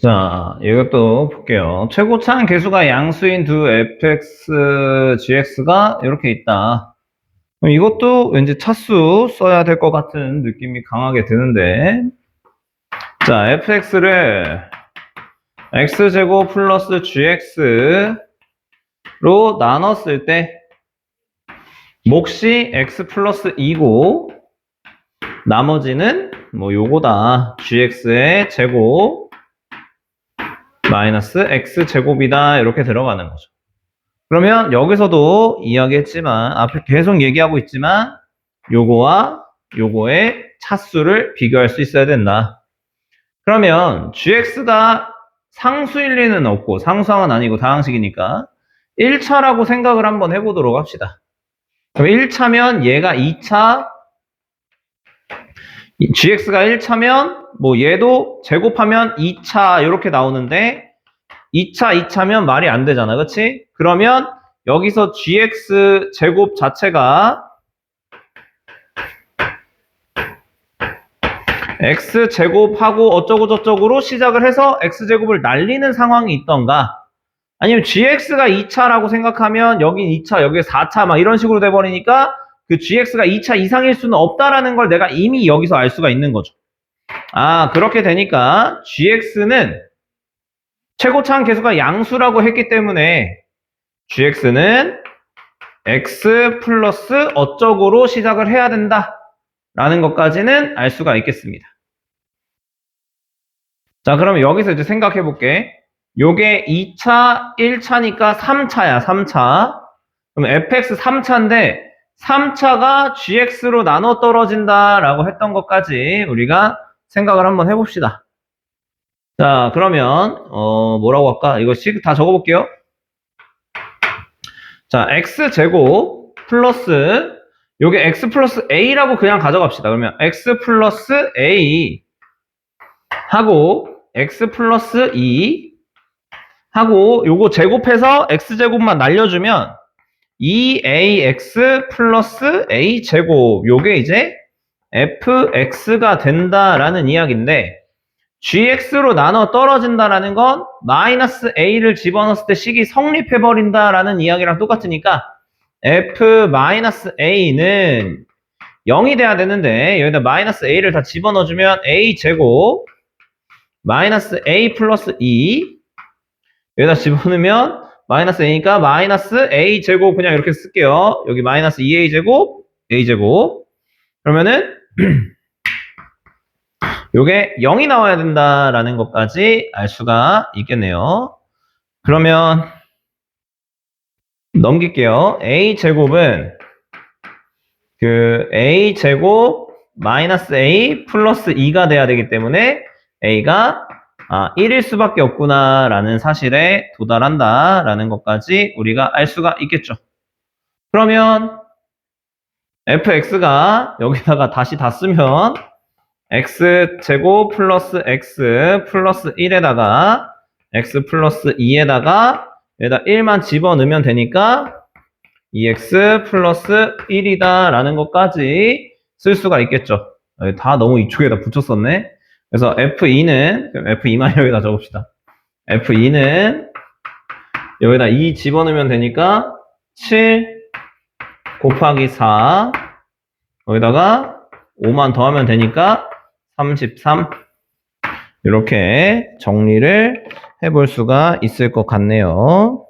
자, 이것도 볼게요. 최고차항 개수가 양수인 두 fx, gx가 이렇게 있다. 그럼 이것도 왠지 차수 써야 될 것 같은 느낌이 강하게 드는데. 자, fx를 x제곱 플러스 gx로 나눴을 때 몫이 x 플러스 2고 나머지는 뭐 요거다. gx의 제곱 마이너스 x 제곱이다. 이렇게 들어가는 거죠. 그러면 여기서도 이야기했지만 앞에 계속 얘기하고 있지만 요거와 요거의 차수를 비교할 수 있어야 된다. 그러면 gx가 상수일 리는 없고 상수항은 아니고 다항식이니까 1차라고 생각을 한번 해보도록 합시다. 그럼 1차면 얘가 2차 gx가 1차면 뭐 얘도 제곱하면 2차 이렇게 나오는데 2차 2차면 말이 안 되잖아 그치? 그러면 여기서 gx 제곱 자체가 x 제곱하고 어쩌고 저쩌고로 시작을 해서 x 제곱을 날리는 상황이 있던가 아니면 gx가 2차라고 생각하면 여긴 2차 여기 4차 막 이런 식으로 돼 버리니까 그 gx가 2차 이상일 수는 없다라는 걸 내가 이미 여기서 알 수가 있는 거죠. 아 그렇게 되니까 gx는 최고차항 개수가 양수라고 했기 때문에 gx는 x 플러스 어쩌고로 시작을 해야 된다 라는 것까지는 알 수가 있겠습니다. 자 그러면 여기서 이제 생각해 볼게. 요게 2차, 1차니까 3차야 3차. 그럼 fx 3차인데 3차가 gx로 나눠 떨어진다라고 했던 것까지 우리가 생각을 한번 해봅시다. 자, 그러면 어, 뭐라고 할까? 식다 적어볼게요. 자, x 제곱 플러스 요게 x 플러스 a라고 그냥 가져갑시다. 그러면 x 플러스 a 하고 x 플러스 2 하고 요거 제곱해서 x 제곱만 날려주면 2ax 플러스 a 제곱. 요게 이제 fx가 된다라는 이야기인데 gx로 나눠 떨어진다라는 건 마이너스 a를 집어넣었을 때 식이 성립해버린다라는 이야기랑 똑같으니까 f 마이너스 a는 0이 돼야 되는데 여기다 마이너스 a를 다 집어넣어주면 a 제곱 마이너스 a 플러스 2 여기다 집어넣으면 마이너스 a니까 마이너스 a 제곱 그냥 이렇게 쓸게요. 여기 마이너스 2a 제곱 a 제곱 그러면은 요게 0이 나와야 된다라는 것까지 알 수가 있겠네요. 그러면 넘길게요. a 제곱은 그 a 제곱 마이너스 a 플러스 2가 돼야 되기 때문에 a가 아, 1일 수밖에 없구나라는 사실에 도달한다라는 것까지 우리가 알 수가 있겠죠. 그러면 fx가 여기다가 다시 다 쓰면 x 제곱 플러스 x 플러스 1에다가 x 플러스 2에다가 여기다 1만 집어넣으면 되니까 2x 플러스 1이다 라는 것까지 쓸 수가 있겠죠. 다 너무 이쪽에다 붙였었네. 그래서 F2는, F2만 여기다 적읍시다. F2는 여기다 2 집어넣으면 되니까 7 곱하기 4 여기다가 5만 더하면 되니까 33 이렇게 정리를 해볼 수가 있을 것 같네요.